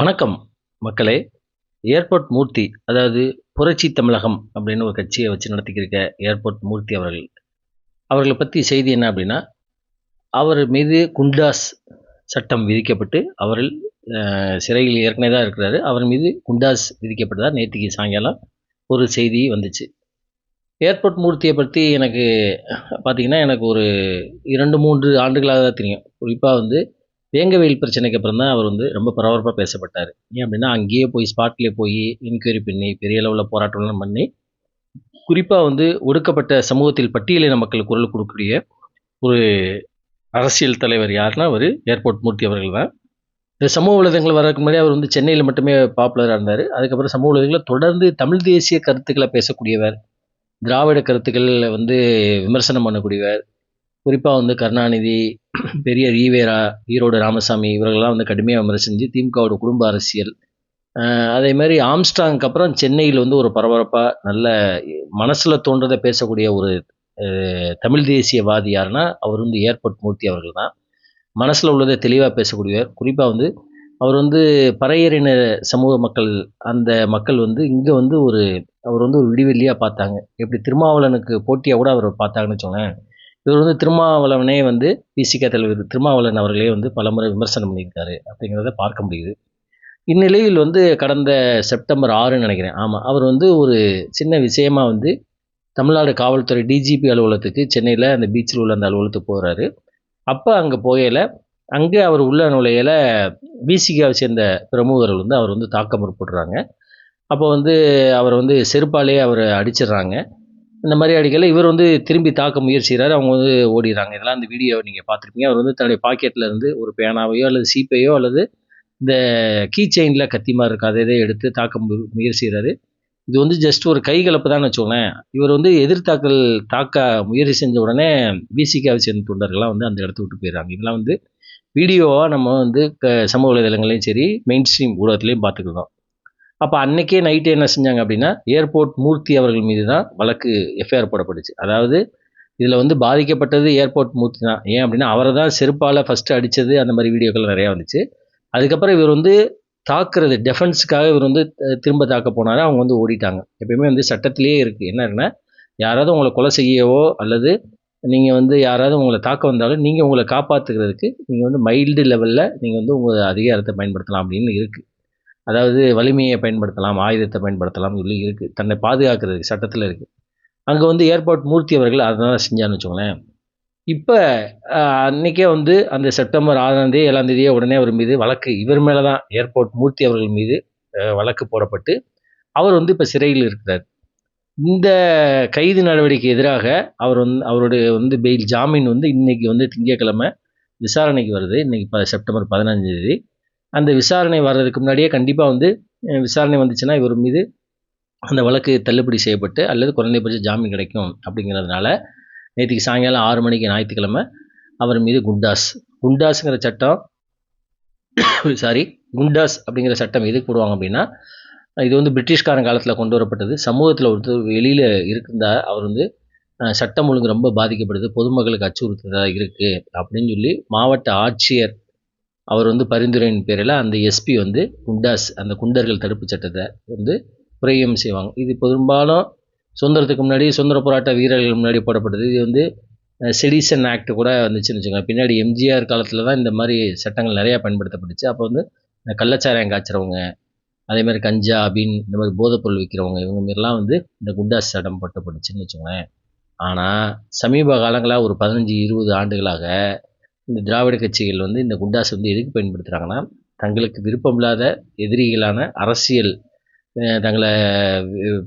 வணக்கம் மக்களே. ஏர்போர்ட் மூர்த்தி அதாவது புரட்சி தமிழகம் அப்படின்னு ஒரு கட்சியை வச்சு நடத்திக்கிருக்க ஏர்போர்ட் மூர்த்தி அவர்கள். அவர்களை பற்றி செய்தி என்ன அப்படின்னா அவர் மீது குண்டாஸ் சட்டம் விதிக்கப்பட்டு அவர்கள் சிறையில் ஏற்கனவே தான் இருக்கிறாரு. அவர் மீது குண்டாஸ் விதிக்கப்பட்டதா நேற்றுக்கு சாயங்காலம் ஒரு செய்தி வந்துச்சு. ஏர்போர்ட் மூர்த்தியை பற்றி எனக்கு பார்த்தீங்கன்னா எனக்கு ஒரு இரண்டு மூன்று ஆண்டுகளாக தான் தெரியும். குறிப்பாக வந்து வேங்கவேல் பிரச்சனைக்கு அப்புறம் தான் அவர் வந்து ரொம்ப பரபரப்பாக பேசப்பட்டார். ஏன் அப்படின்னா அங்கேயே போய் ஸ்பாட்லேயே போய் என்கொயரி பண்ணி பெரிய அளவில் போராட்டம்லாம் பண்ணி குறிப்பாக வந்து ஒடுக்கப்பட்ட சமூகத்தில் பட்டியலின மக்கள் குரல் கொடுக்கக்கூடிய ஒரு அரசியல் தலைவர் யாருன்னா அவர் ஏர்போர்ட் மூர்த்தி அவர்கள் தான். இந்த சமூக வலைதளங்கள் வரதுக்கு முன்னாடி அவர் வந்து சென்னையில் மட்டுமே பாப்புலராக இருந்தார். அதுக்கப்புறம் சமூக வலைதளங்களில் தொடர்ந்து தமிழ் தேசிய கருத்துக்களை பேசக்கூடியவர் திராவிட கருத்துக்களில் வந்து விமர்சனம் பண்ணக்கூடியவர் குறிப்பாக வந்து கருணாநிதி பெரிய ரீவேரா ஈரோடு ராமசாமி இவர்கள்லாம் வந்து கடுமையாக விமர்சிஞ்சு திமுகவோட குடும்ப அரசியல். அதே மாதிரி ஆம்ஸ்டாங்க்கு அப்புறம் சென்னையில் வந்து ஒரு பரபரப்பாக நல்ல மனசில் தோன்றதை பேசக்கூடிய ஒரு தமிழ் தேசியவாதி யாருன்னா அவர் வந்து ஏர்போர்ட் மூர்த்தி அவர்கள் தான். மனசில் உள்ளதை தெளிவாக பேசக்கூடியவர். குறிப்பாக வந்து அவர் வந்து பறையறின சமூக மக்கள் அந்த மக்கள் வந்து இங்கே வந்து ஒரு அவர் வந்து ஒரு விடிவெள்ளியாக பார்த்தாங்க. எப்படி திருமாவளனுக்கு போட்டியாக கூட அவர் பார்த்தாங்கன்னு வச்சோங்க இவர் வந்து திருமாவளவனே வந்து பிசிகா தலைவர். திருமாவளவன் அவர்களே வந்து பலமுறை விமர்சனம் பண்ணியிருக்காரு அப்படிங்கிறத பார்க்க முடியுது. இந்நிலையில் வந்து கடந்த செப்டம்பர் ஆறுன்னு நினைக்கிறேன். ஆமாம் அவர் வந்து ஒரு சின்ன விஷயமா வந்து தமிழ்நாடு காவல்துறை டிஜிபி அலுவலகத்துக்கு சென்னையில் அந்த பீச்சில் உள்ள அந்த அலுவலகத்துக்கு போகிறாரு அப்போ அங்கே போகையில் அங்கே அவர் உள்ள நுழையில பிசிகாவை சேர்ந்த பிரமுகர்கள் வந்து அவர் வந்து தாக்கம் முற்படுறாங்க. அப்போ வந்து அவர் வந்து செருப்பாலே அவரை அடிச்சிடுறாங்க. இந்த மாதிரி அடிக்கல இவர் வந்து திரும்பி தாக்க முயற்சிக்கிறாரு. அவங்க வந்து ஓடிடுறாங்க. இதெல்லாம் அந்த வீடியோவை நீங்கள் பார்த்துருப்பீங்க. அவர் வந்து தன்னுடைய பாக்கெட்டில் இருந்து ஒரு பேனாவையோ அல்லது சீப்பையோ அல்லது இந்த கீ செயினில் கத்தி மாதிரி இருக்கு அதை இதை எடுத்து தாக்க மு- முயற்சிக்கிறாரு. இது வந்து ஜஸ்ட் ஒரு கைகலப்பு தான் வச்சுக்கோங்களேன். இவர் வந்து எதிர்த்தாக்கல் தாக்க முயற்சி செஞ்ச உடனே பிசிகாவை சேர்ந்த தொண்டர்கள்லாம் வந்து அந்த இடத்த விட்டு போயிடுறாங்க. இதெல்லாம் வந்து வீடியோவாக நம்ம வந்து க- சமூக வலைதளங்களையும் சரி மெயின் ஸ்ட்ரீம் ஊடகத்துலையும் பார்த்துக்கிறோம் அப்போ அன்னைக்கே நைட்டு என்ன செஞ்சாங்க அப்படின்னா ஏர்போர்ட் மூர்த்தி அவர்கள் மீது தான் வழக்கு எஃப்ஐஆர் போடப்பட்டுச்சு. அதாவது இதில் வந்து பாதிக்கப்பட்டது ஏர்போர்ட் மூர்த்தி தான். ஏன் அப்படின்னா அவரை தான் செருப்பால் ஃபஸ்ட்டு அடித்தது அந்த மாதிரி வீடியோக்கள் நிறையா வந்துச்சு. அதுக்கப்புறம் இவர் வந்து தாக்குறது டெஃபென்ஸுக்காக இவர் வந்து திரும்ப தாக்க போனார். அவங்க வந்து ஓடிட்டாங்க. எப்பயுமே வந்து சட்டத்திலேயே இருக்குது என்னன்னா யாராவது உங்களை கொலை செய்யவோ அல்லது நீங்கள் வந்து யாராவது உங்களை தாக்க வந்தாலும் நீங்கள் உங்களை காப்பாற்றுக்கிறதுக்கு நீங்கள் வந்து மைல்டு லெவலில் நீங்கள் வந்து உங்கள் அதிகாரத்தை பயன்படுத்தலாம் அப்படின்னு இருக்குது அதாவது வலிமையை பயன்படுத்தலாம் ஆயுதத்தை பயன்படுத்தலாம் சொல்லி இருக்குது தன்னை பாதுகாக்கிறதுக்கு சட்டத்தில் இருக்குது அங்கே வந்து ஏர்போர்ட் மூர்த்தி அவர்கள் அதை தான் செஞ்சான்னு வச்சுக்கோங்களேன். இப்போ அன்னைக்கே வந்து அந்த செப்டம்பர் ஆறாம் தேதி ஏழாம் தேதியே உடனே அவர் மீது வழக்கு இவர் மேலே தான் ஏர்போர்ட் மூர்த்தி அவர்கள் மீது வழக்கு போடப்பட்டு அவர் வந்து இப்போ சிறையில் இருக்கிறார். இந்த கைது நடவடிக்கை எதிராக அவர் வந்து அவருடைய வந்து பெயில் ஜாமீன் வந்து இன்னைக்கு வந்து திங்கட்கிழமை விசாரணைக்கு வருது. இன்னைக்கு இப்போ செப்டம்பர் பதினஞ்சு தேதி. அந்த விசாரணை வர்றதுக்கு முன்னாடியே கண்டிப்பாக வந்து விசாரணை வந்துச்சுன்னா இவர் மீது அந்த வழக்கு தள்ளுபடி செய்யப்பட்டு அல்லது குறைந்தபட்ச ஜாமீன் கிடைக்கும் அப்படிங்கிறதுனால நேற்றுக்கு சாயங்காலம் ஆறு மணிக்கு ஞாயிற்றுக்கிழமை அவர் மீது குண்டாஸ். குண்டாஸுங்கிற சட்டம் சாரி குண்டாஸ் அப்படிங்கிற சட்டம் எதுக்கு போடுவாங்க அப்படின்னா இது வந்து பிரிட்டிஷ்காரன் காலத்தில் கொண்டு வரப்பட்டது. சமூகத்தில் ஒருத்தர் வெளியில் இருந்தால் அவர் வந்து சட்டம் ஒழுங்கு ரொம்ப பாதிக்கப்படுது பொதுமக்களுக்கு அச்சுறுத்ததாக இருக்குது அப்படின்னு சொல்லி மாவட்ட ஆட்சியர் அவர் வந்து பரிந்துரையின் பேரில் அந்த எஸ்பி வந்து குண்டாஸ் அந்த குண்டர்கள் தடுப்பு சட்டத்தை வந்து பிரயோகம் செய்வாங்க. இது பெரும்பாலும் சுதந்திரத்துக்கு முன்னாடி சுதந்திர போராட்ட வீரர்கள் முன்னாடி போடப்பட்டது. இது வந்து செடிசன் ஆக்ட் கூட வந்துச்சுன்னு வச்சுக்கோங்க. பின்னாடி எம்ஜிஆர் காலத்தில் தான் இந்த மாதிரி சட்டங்கள் நிறையா பயன்படுத்தப்பட்டுச்சு. அப்போ வந்து இந்த கள்ளச்சாராயம் காய்ச்சறவங்க அதே மாதிரி கஞ்சா அபின் இந்த மாதிரி போதைப்பொருள் விற்கிறவங்க இவங்க மாரிலாம் வந்து இந்த குண்டாஸ் சட்டம் போட்டப்பட்டுச்சுன்னு வச்சுக்கோங்களேன். ஆனால் சமீப காலங்களாக ஒரு பதினஞ்சு இருபது ஆண்டுகளாக இந்த திராவிட கட்சிகள் வந்து இந்த குண்டாஸ் வந்து எதுக்கு பயன்படுத்துகிறாங்கன்னா தங்களுக்கு விருப்பமில்லாத எதிரிகளான அரசியல் தங்களை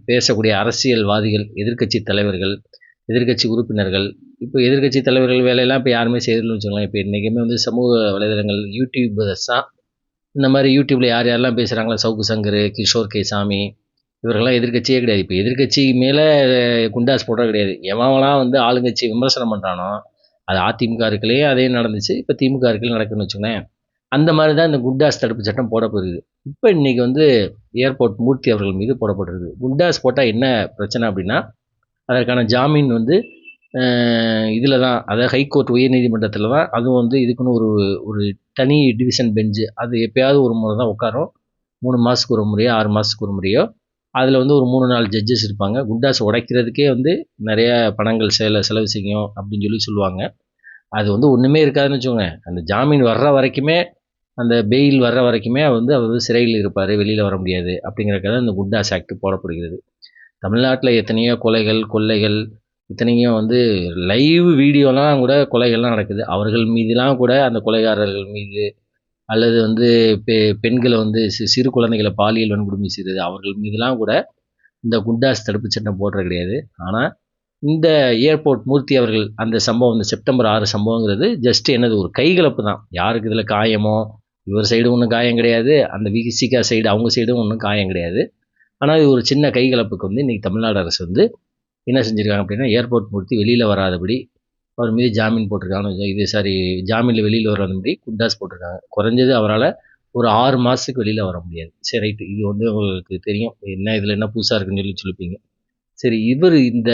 பேசக்கூடிய அரசியல்வாதிகள் எதிர்க்கட்சி தலைவர்கள் எதிர்க்கட்சி உறுப்பினர்கள். இப்போ எதிர்க்கட்சி தலைவர்கள் வேலையெல்லாம் இப்போ யாருமே செய்யறதுன்னு வச்சுக்கோங்களேன். இப்போ இன்றைக்குமே வந்து சமூக வலைதளங்கள் யூடியூபர்ஸாக இந்த மாதிரி யூடியூப்பில் யார் யாரெல்லாம் பேசுகிறாங்களோ சவுக்கு சங்கர் கிஷோர் கே சாமி இவர்கள்லாம் எதிர்க்கட்சியே கிடையாது. இப்போ எதிர்கட்சி மேலே குண்டாஸ் போடுறது கிடையாது. எவன்லாம் வந்து ஆளுங்கட்சி விமர்சனம் பண்ணுறானோ அது அதிமுக இருக்கலே அதே நடந்துச்சு. இப்போ திமுக இருக்கலே நடக்குதுன்னு வச்சுக்கோங்களேன். அந்த மாதிரி தான் இந்த குண்டாஸ் தடுப்பு சட்டம் போடப்படுது இப்போ இன்றைக்கி வந்து ஏர்போர்ட் மூர்த்தி அவர்கள் மீது போடப்படுறது. குண்டாஸ் போட்டால் என்ன பிரச்சனை அப்படின்னா அதற்கான ஜாமீன் வந்து இதில் தான் அதாவது ஹைகோர்ட் உயர்நீதிமன்றத்தில் தான் அதுவும் வந்து இதுக்குன்னு ஒரு ஒரு தனி டிவிஷன் பெஞ்சு அது எப்பயாவது ஒரு முறை தான் உட்காரும். மூணு மாதத்துக்கு ஒரு முறையோ ஆறு மாதத்துக்கு ஒரு முறையோ அதில் வந்து ஒரு மூணு நாலு ஜட்ஜஸ் இருப்பாங்க. குண்டாஸ் உடைக்கிறதுக்கே வந்து நிறைய பணங்கள் செல செலவு செய்யும் அப்படின்னு சொல்லி சொல்லுவாங்க. அது வந்து ஒன்றுமே இருக்காதுன்னு வச்சுக்கோங்க. அந்த ஜாமீன் வர்ற வரைக்குமே அந்த பெயில் வர்ற வரைக்குமே அவர் வந்து அவர் வந்து சிறையில் இருப்பார் வெளியில் வர முடியாது அப்படிங்கிறக்காக இந்த குண்டாஸ் ஆக்ட் போடப்படுகிறது. தமிழ்நாட்டில் எத்தனையோ கொலைகள் கொள்ளைகள் இத்தனையும் வந்து லைவ் வீடியோலாம் கூட கொலைகள்லாம் நடக்குது. அவர்கள் மீதுலாம் கூட அந்த கொலைகாரர்கள் மீது அல்லது வந்து பெ பெண்களை வந்து சி சிறு குழந்தைகளை பாலியல் வன்கொடுமை செய்தது அவர்கள் மீதுலாம் கூட இந்த குண்டாஸ் தடுப்பு சட்டம் போடுறது கிடையாது. ஆனால் இந்த ஏர்போர்ட் மூர்த்தி அவர்கள் அந்த சம்பவம் இந்த செப்டம்பர் ஆறு சம்பவங்கிறது ஜஸ்ட் என்னது ஒரு கைகலப்பு தான். யாருக்கு இதில் காயமோ இவர் சைடு ஒன்றும் காயம் கிடையாது. அந்த விசிகா சைடு அவங்க சைடும் ஒன்றும் காயம் கிடையாது. ஆனால் இது ஒரு சின்ன கைகலப்புக்கு வந்து இன்றைக்கி தமிழ்நாடு அரசு வந்து என்ன செஞ்சுருக்காங்க அப்படின்னா ஏர்போர்ட் மூர்த்தி வெளியில் வராதபடி அவர் மீது ஜாமீன் போட்டிருக்காங்க இது சாரி ஜாமீனில் வெளியில் வர மாதிரி குண்டாஸ் போட்டிருக்காங்க. குறைஞ்சது அவரால் ஒரு ஆறு மாதத்துக்கு வெளியில் வர முடியாது. சரி ரைட்டு இது வந்து உங்களுக்கு தெரியும். என்ன இதில் என்ன புதுசாக இருக்குன்னு சொல்லி சொல்லிப்பீங்க. சரி இவர் இந்த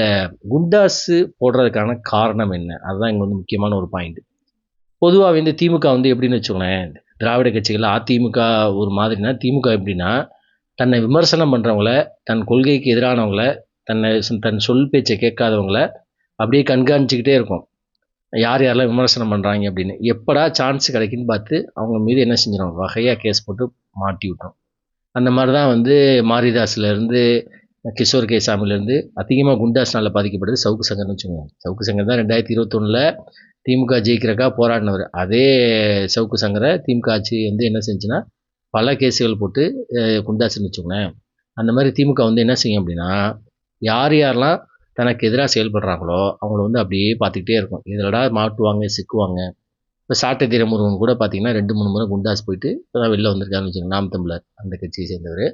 குண்டாஸு போடுறதுக்கான காரணம் என்ன? அதுதான் இங்கே வந்து முக்கியமான ஒரு பாயிண்ட் பொதுவாக வந்து திமுக வந்து எப்படின்னு வச்சுக்கோங்களேன் திராவிட கட்சிகள் அதிமுக ஒரு மாதிரினா திமுக எப்படின்னா தன்னை விமர்சனம் பண்ணுறவங்கள தன் கொள்கைக்கு எதிரானவங்கள தன்னை தன் சொல் பேச்சை கேட்காதவங்கள அப்படியே கண்காணிச்சிக்கிட்டே இருக்கும். யார் யாரெல்லாம் விமர்சனம் பண்ணுறாங்க அப்படின்னு எப்படா சான்ஸ் கிடைக்குன்னு பார்த்து அவங்க மீது என்ன செஞ்சிடும் வகையாக கேஸ் போட்டு மாட்டி விட்டோம் அந்த மாதிரி தான் வந்து மாரிதாஸ்லேருந்து கிஷோர் கே சாமிலேருந்து அதிகமாக குண்டாஸ்னால் பாதிக்கப்படுது சவுக்கு சங்கர்னு வச்சுக்கோங்க. சவுக்கு சங்கர் தான் ரெண்டாயிரத்தி இருபத்தொன்னில் திமுக ஜெயிக்கிறக்கா போராடினவர். அதே சவுக்கு சங்கரை திமுக ஆட்சி வந்து என்ன செஞ்சுன்னா பல கேஸுகள் போட்டு குண்டாசுன்னு வச்சுக்கோங்களேன். அந்த மாதிரி திமுக வந்து என்ன செய்யும் அப்படின்னா யார் யாரெல்லாம் தனக்கு எதிராக செயல்படுறாங்களோ அவங்கள வந்து அப்படியே பார்த்துக்கிட்டே இருக்கும். இதிலடா மாட்டுவாங்க சிக்குவாங்க இப்போ சாட்டை திரமுருகன் கூட பார்த்தீங்கன்னா ரெண்டு மூணு முறை குண்டாஸ் போயிட்டு இப்போ வெளில வந்திருக்காருன்னு வச்சுக்கோங்க நாம் தமிழர் அந்த கட்சியை சேர்ந்தவர்.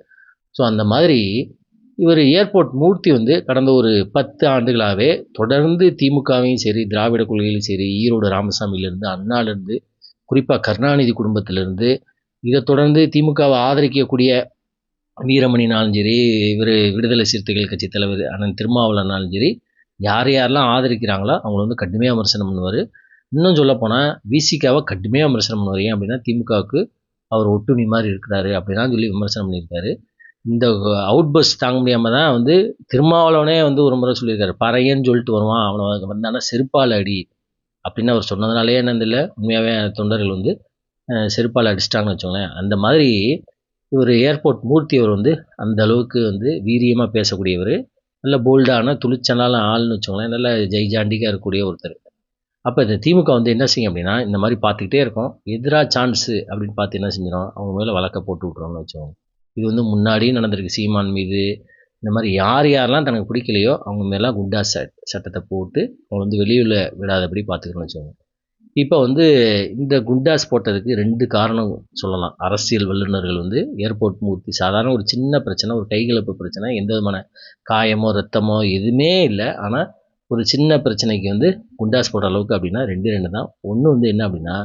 ஸோ அந்த மாதிரி இவர் ஏர்போர்ட் மூர்த்தி வந்து கடந்த ஒரு பத்து ஆண்டுகளாகவே தொடர்ந்து திமுகவையும் சரி திராவிட கொள்கையிலும் சரி ஈரோடு ராமசாமியிலேருந்து அண்ணாலேருந்து குறிப்பாக கருணாநிதி குடும்பத்திலேருந்து இதை தொடர்ந்து திமுகவை ஆதரிக்கக்கூடிய வீரமணினாலும் சரி இவர் விடுதலை சிறுத்தைகள் கட்சி தலைவர் அண்ணன் திருமாவளனாலும் சரி யார் யாரெல்லாம் ஆதரிக்கிறாங்களோ அவங்கள வந்து கடுமையாக விமர்சனம் பண்ணுவார். இன்னும் சொல்லப்போனால் விசிகாவை கடுமையாக விமர்சனம் பண்ணுவார். ஏன் அப்படின்னா திமுகவுக்கு அவர் ஒட்டுணி மாதிரி இருக்கிறாரு அப்படின்னா சொல்லி விமர்சனம் பண்ணியிருக்காரு. இந்த அவுட் பஸ் தாங்க முடியாமல் தான் வந்து திருமாவளவனே வந்து ஒரு முறை சொல்லியிருக்காரு. பறையன்னு சொல்லிட்டு வருவான் அவனை வந்தானா செருப்பால் அடி அப்படின்னு அவர் சொன்னதுனாலே என்னது இல்லை உண்மையாகவே தொண்டர்கள் வந்து செருப்பால் அடிச்சிட்டாங்கன்னு வச்சுக்கோங்களேன். அந்த மாதிரி இவர் ஏர்போர்ட் மூர்த்தி அவர் வந்து அந்த அளவுக்கு வந்து வீரியமாக பேசக்கூடியவர். நல்ல போல்டான துளிச்சனால ஆள்னு வச்சுக்கோங்களேன். நல்ல ஜெய்ஜாண்டிக்காக இருக்கக்கூடிய ஒருத்தர். அப்போ இந்த திமுக வந்து என்ன செய்யும் அப்படின்னா இந்த மாதிரி பார்த்துக்கிட்டே இருக்கோம். எதிராக சான்ஸு அப்படின்னு பார்த்து என்ன செஞ்சிடும்? அவங்க மேலே வழக்க போட்டு விட்றோம்னு வச்சுக்கோங்க. இது வந்து முன்னாடியும் நடந்திருக்கு. சீமான் மீது. இந்த மாதிரி யார் யாரெல்லாம் தனக்கு பிடிக்கலையோ அவங்க மேலாம் குண்டா சட் சட்டத்தை போட்டு அவங்க வந்து வெளியில் விடாதபடி பார்த்துக்கணும்னு வச்சுக்கோங்க. இப்போ வந்து இந்த குண்டாஸ் போட்டதுக்கு ரெண்டு காரணம் சொல்லலாம். அரசியல் வல்லுநர்கள் வந்து ஏர்போர்ட் மூர்த்தி சாதாரண ஒரு சின்ன பிரச்சனை ஒரு கைகலப்பு பிரச்சனை எந்த விதமான காயமோ ரத்தமோ எதுவுமே இல்லை. ஆனால் ஒரு சின்ன பிரச்சனைக்கு வந்து குண்டாஸ் போடுற அளவுக்கு அப்படின்னா ரெண்டு ரெண்டு தான். ஒன்று வந்து என்ன அப்படின்னா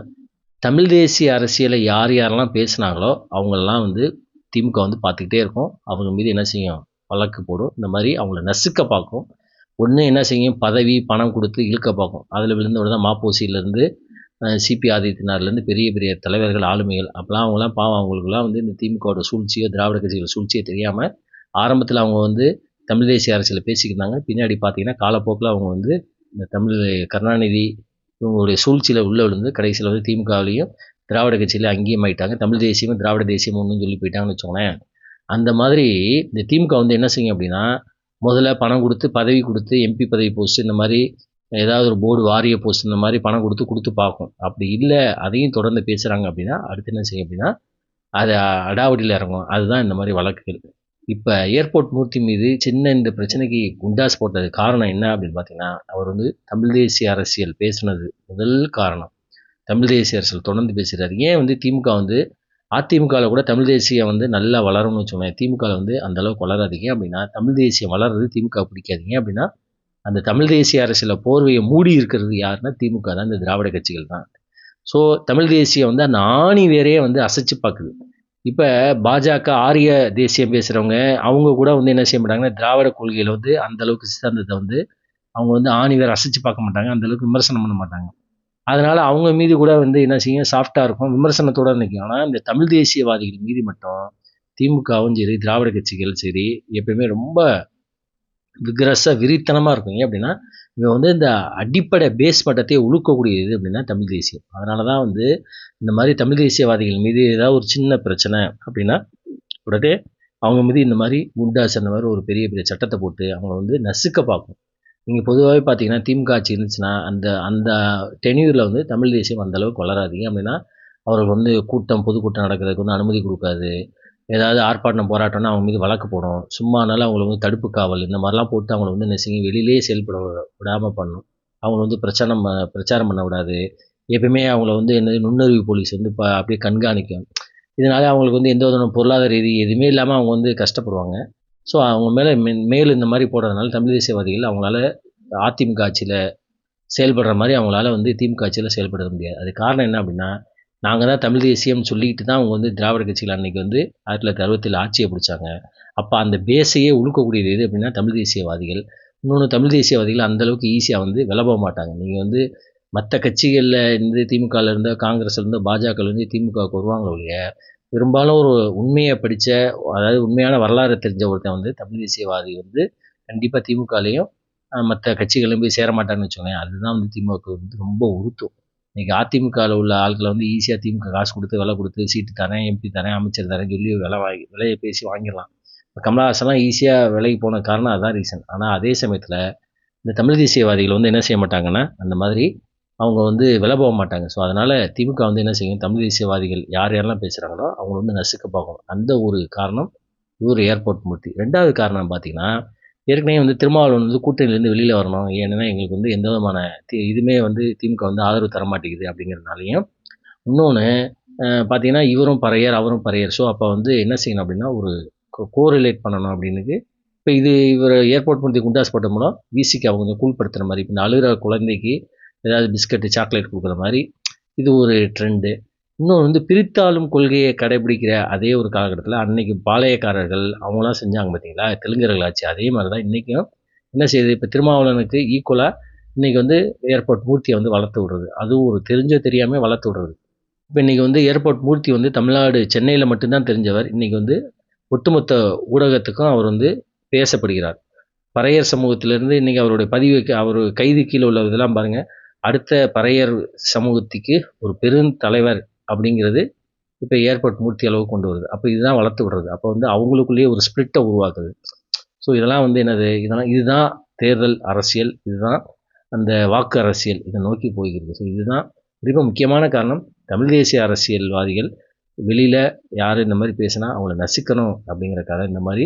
தமிழ் தேசிய அரசியலை யார் யாரெல்லாம் பேசுனாங்களோ அவங்களெல்லாம் வந்து திமுக வந்து பார்த்துக்கிட்டே இருக்கும். அவங்க மீது என்ன செய்யும்? வழக்கு போடும். இந்த மாதிரி அவங்கள நசுக்க பார்க்கும். ஒன்று என்ன செய்யும்? பதவி பணம் கொடுத்து இழுக்க பார்க்கும். அதில் விழுந்த தான் மாப்போசியிலேருந்து சிபி ஆதித்யநாத்லேருந்து பெரிய பெரிய தலைவர்கள் ஆளுமைகள் அப்போலாம் அவங்களாம் பாவம். அவங்களுக்குலாம் வந்து இந்த திமுகவோட சூழ்ச்சியோ திராவிட கட்சிகள் சூழ்ச்சியோ தெரியாமல் ஆரம்பத்தில் அவங்க வந்து தமிழ் தேசிய அரசியல் பேசிக்கிட்டாங்க. பின்னாடி பார்த்தீங்கன்னா காலப்போக்கில் அவங்க வந்து இந்த தமிழ் கருணாநிதி இவங்களுடைய சூழ்ச்சியில் உள்ள விழுந்து கடைசியில் வந்து திமுகவிலையும் திராவிட கட்சியில் ஆகிட்டாங்க தமிழ் தேசியமும் திராவிட தேசியம் ஒன்றுன்னு சொல்லி போயிட்டாங்கன்னு வச்சுக்கோங்களேன். அந்த மாதிரி இந்த திமுக வந்து என்ன செய்யும் அப்படின்னா முதல்ல பணம் கொடுத்து பதவி கொடுத்து எம்பி பதவி போஸ்ட் இந்த மாதிரி ஏதாவது ஒரு போர்டு வாரிய போஸ்ட் இந்த மாதிரி பணம் கொடுத்து கொடுத்து பார்க்கும். அப்படி இல்லை அதையும் தொடர்ந்து பேசுகிறாங்க அப்படின்னா அடுத்து என்ன செய்யும் அப்படின்னா அதை அடாவடியில் இறங்கும் அதுதான் இந்த மாதிரி வழக்குகள் இப்போ ஏர்போர்ட் மூர்த்தி மீது சின்ன இந்த பிரச்சனைக்கு குண்டாஸ் போட்டது காரணம் என்ன அப்படின்னு பார்த்தீங்கன்னா அவர் வந்து தமிழ் தேசிய அரசியல் பேசுனது முதல் காரணம். தமிழ் தேசிய அரசியல் தொடர்ந்து பேசுகிறார் ஏன் வந்து திமுக வந்து அதிமுகவில் கூட தமிழ் தேசியம் வந்து நல்லா வளரும்னு வச்சுக்கோங்க திமுகவில் வந்து அந்த அளவுக்கு வளராதீங்க அப்படின்னா தமிழ் தேசியம் வளர்றது திமுக பிடிக்காதீங்க அப்படின்னா அந்த தமிழ் தேசிய அரசியல போர்வையை மூடி இருக்கிறது யாருன்னா திமுக தான். இந்த திராவிட கட்சிகள் தான். ஸோ தமிழ் தேசியம் வந்து அந்த ஆணி வேறையே வந்து அசைச்சு பார்க்குது இப்போ பாஜக ஆரிய தேசியம் பேசுகிறவங்க அவங்க கூட வந்து என்ன செய்ய மாட்டாங்கன்னா திராவிட கொள்கையில் வந்து அந்த அளவுக்கு சித்தாந்தத்தை வந்து அவங்க வந்து ஆணி வேறு அசைச்சு பார்க்க மாட்டாங்க. அந்தளவுக்கு விமர்சனம் பண்ண மாட்டாங்க. அதனால் அவங்க மீது கூட வந்து என்ன செய்யும்? சாஃப்டாக இருக்கும். விமர்சனத்தோட நிற்கும் ஆனால் இந்த தமிழ் தேசியவாதிகள் மீது மட்டும் திமுகவும் சரி திராவிட கட்சிகள் சரி எப்பயுமே ரொம்ப விக்ரஸாக விரித்தனமாக இருக்கும். ஏன் அப்படின்னா இவன் வந்து இந்த அடிப்படை பேஸ் மட்டத்தையே உழுக்கக்கூடியது அப்படின்னா தமிழ் தேசியம். அதனால தான் வந்து இந்த மாதிரி தமிழ் தேசியவாதிகள் மீது ஏதாவது ஒரு சின்ன பிரச்சனை அப்படின்னா உடனே அவங்க மீது இந்த மாதிரி குண்டாஸ் அந்த மாதிரி ஒரு பெரிய பெரிய சட்டத்தை போட்டு அவங்கள வந்து நசுக்க பார்க்கும். நீங்கள் பொதுவாகவே பார்த்தீங்கன்னா திமுக ஆட்சி இருந்துச்சுன்னா அந்த அந்த டெனியூரில் வந்து தமிழ் தேசியம் அந்தளவுக்கு வளராதிங்க. அப்படின்னா அவர்கள் வந்து கூட்டம் பொதுக்கூட்டம் நடக்கிறதுக்கு வந்து அனுமதி கொடுக்காது. ஏதாவது ஆர்ப்பாட்டம் போராட்டம்னா அவங்க மீது வழக்கு போடும். சும்மானாலும் அவங்கள வந்து தடுப்பு காவல் இந்த மாதிரிலாம் போட்டு அவங்கள வந்து என்ன வெளியிலேயே செயல்பட விடாமல் பண்ணணும். பண்ணும் அவங்கள வந்து பிரச்சாரம் ப- பிரச்சாரம் பண்ண விடாது. எப்பயுமே அவங்கள வந்து என்ன நுண்ணறிவு போலீஸ் வந்து ப அப்படியே கண்காணிக்கும். இதனால் அவங்களுக்கு வந்து எந்த விதமான பொருளாதார ரீதி எதுவுமே இல்லாமல் அவங்க வந்து கஷ்டப்படுவாங்க. ஸோ அவங்க மேலே மேல் இந்த மாதிரி போடுறதுனால தமிழ் தேசியவாதிகள் அவங்களால அதிமுக ஆட்சியில் செயல்படுற மாதிரி அவங்களால வந்து திமுக ஆட்சியில் செயல்பட முடியாது. அது காரணம் என்ன அப்படின்னா நாங்கள் தான் தமிழ் தேசியம்னு சொல்லிட்டு தான் அவங்க வந்து திராவிட கட்சிகள் அன்றைக்கி வந்து ஆயிரத்தி தொள்ளாயிரத்தி அறுபத்தில் ஆட்சியை பிடிச்சாங்க. அப்போ அந்த பேஸையே உழுக்கக்கூடியது எது அப்படின்னா தமிழ் தேசியவாதிகள். இன்னொன்று தமிழ் தேசியவாதிகள் அந்தளவுக்கு ஈஸியாக வந்து வில போக மாட்டாங்க. நீங்கள் வந்து மற்ற கட்சிகளில் இருந்து திமுகவில் இருந்தோ காங்கிரஸ்லேருந்தோ பாஜகவில் இருந்து திமுகவுக்கு வருவாங்க ஒழிய பெரும்பாலும் ஒரு உண்மையை படித்த அதாவது உண்மையான வரலாறு தெரிஞ்ச ஒருத்தன் வந்து தமிழ் தேசியவாதி வந்து கண்டிப்பாக திமுகலேயும் மற்ற கட்சிகளையும் போய் சேர வச்சுக்கோங்க வச்சுக்கோங்களேன். அதுதான் வந்து திமுக வந்து ரொம்ப உறுத்தும். இன்னைக்கு அதிமுகவில் உள்ள ஆட்களை வந்து ஈஸியாக திமுக காசு கொடுத்து விலை கொடுத்து சீட்டு தரேன் எம்பி தரேன் அமைச்சர் தரேன் சொல்லி விலை வாங்கி விலையை பேசி வாங்கிடலாம். இப்போ கமலஹாசன்லாம் ஈஸியாக விலைக்கு போன காரணம் அதான் ரீசன் ஆனால் அதே சமயத்தில் இந்த தமிழ் தேசியவாதிகள் வந்து என்ன செய்ய மாட்டாங்கன்னா அந்த மாதிரி அவங்க வந்து விலை போக மாட்டாங்க. ஸோ அதனால் திமுக வந்து என்ன செய்யும்? தமிழ் தேசியவாதிகள் யார் யாரெல்லாம் பேசுகிறாங்களோ அவங்க வந்து நசுக்க பார்க்கணும். அந்த ஒரு காரணம் இவர் ஏர்போர்ட் மூர்த்தி. ரெண்டாவது காரணம் பார்த்தீங்கன்னா ஏற்கனவே வந்து திருமாவளவன் வந்து கூட்டணியிலேருந்து வெளியில் வரணும். ஏன்னா எங்களுக்கு வந்து எந்த விதமான தி இதுவுமே வந்து திமுக வந்து ஆதரவு தரமாட்டேங்குது அப்படிங்கிறதுனாலையும். இன்னொன்று பார்த்தீங்கன்னா இவரும் பறையர் அவரும் பறையர். ஸோ அப்போ வந்து என்ன செய்யணும் அப்படின்னா ஒரு கோரிலேட் பண்ணணும் அப்படின்னுக்கு. இப்போ இது இவர் ஏர்போர்ட் மூர்த்தி குண்டாஸ் போட்ட மூலம் விசிக்கு அவங்க கொஞ்சம் கூழ்படுத்துகிற மாதிரி இப்போ இந்த அழுகிற குழந்தைக்கு ஏதாவது பிஸ்கட்டு சாக்லேட் கொடுக்குற மாதிரி இது ஒரு ட்ரெண்டு. இன்னொன்று வந்து பிரித்தாளும் கொள்கையை கடைபிடிக்கிற அதே ஒரு காலகட்டத்தில் அன்னைக்கு பாளையக்காரர்கள் அவங்களாம் செஞ்சாங்க பார்த்தீங்களா தெலுங்கர்கள் ஆச்சு. அதே மாதிரி தான் இன்றைக்கும் என்ன செய்யுது? இப்போ திருமாவளவனுக்கு ஈக்குவலாக இன்றைக்கி வந்து ஏர்போர்ட் மூர்த்தியை வந்து வளர்த்து விடுறது. அதுவும் ஒரு தெரிஞ்சோ தெரியாமல் வளர்த்து விடுறது. இப்போ இன்றைக்கி வந்து ஏர்போர்ட் மூர்த்தி வந்து தமிழ்நாடு சென்னையில் மட்டும்தான் தெரிஞ்சவர். இன்றைக்கி வந்து ஒட்டுமொத்த ஊடகத்துக்கும் அவர் வந்து பேசப்படுகிறார். பறையர் சமூகத்திலேருந்து இன்றைக்கி அவருடைய பதிவுக்கு அவர் கைது கீழே உள்ள இதெல்லாம் பாருங்கள் அடுத்த பறையர் சமூகத்துக்கு ஒரு பெருந்தலைவர் அப்படிங்கிறது இப்போ ஏர்போர்ட் மூர்த்தி அளவு கொண்டு வருது. அப்போ இதுதான் வளர்த்து விடுறது. அப்போ வந்து அவங்களுக்குள்ளேயே ஒரு ஸ்பிளிட்டை உருவாக்குது. ஸோ இதெல்லாம் வந்து என்னது? இதெல்லாம் இதுதான் தேர்தல் அரசியல். இதுதான் அந்த வாக்கு அரசியல். இதை நோக்கி போய்கிறது. ஸோ இதுதான் குறிப்பாக முக்கியமான காரணம். தமிழ் தேசிய அரசியல்வாதிகள் வெளியில் யார் இந்த மாதிரி பேசினா அவங்கள நசுக்கணும் கதை. இந்த மாதிரி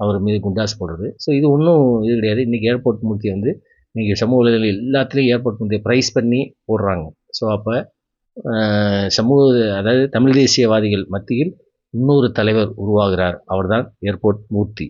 அவர் மீது குண்டாஸ் போடுறது. ஸோ இது ஒன்றும் இது கிடையாது. இன்றைக்கி ஏர்போர்ட் மூர்த்தி வந்து இன்றைக்கி சமூக வலைதளம் எல்லாத்துலேயும் ஏர்போர்ட் ப்ரைஸ் பண்ணி போடுறாங்க. ஸோ அப்போ சமூக அதாவது தமிழ் தேசியவாதிகள் மத்தியில் இன்னொரு தலைவர் உருவாகிறார். அவர்தான் ஏர்போர்ட் மூர்த்தி.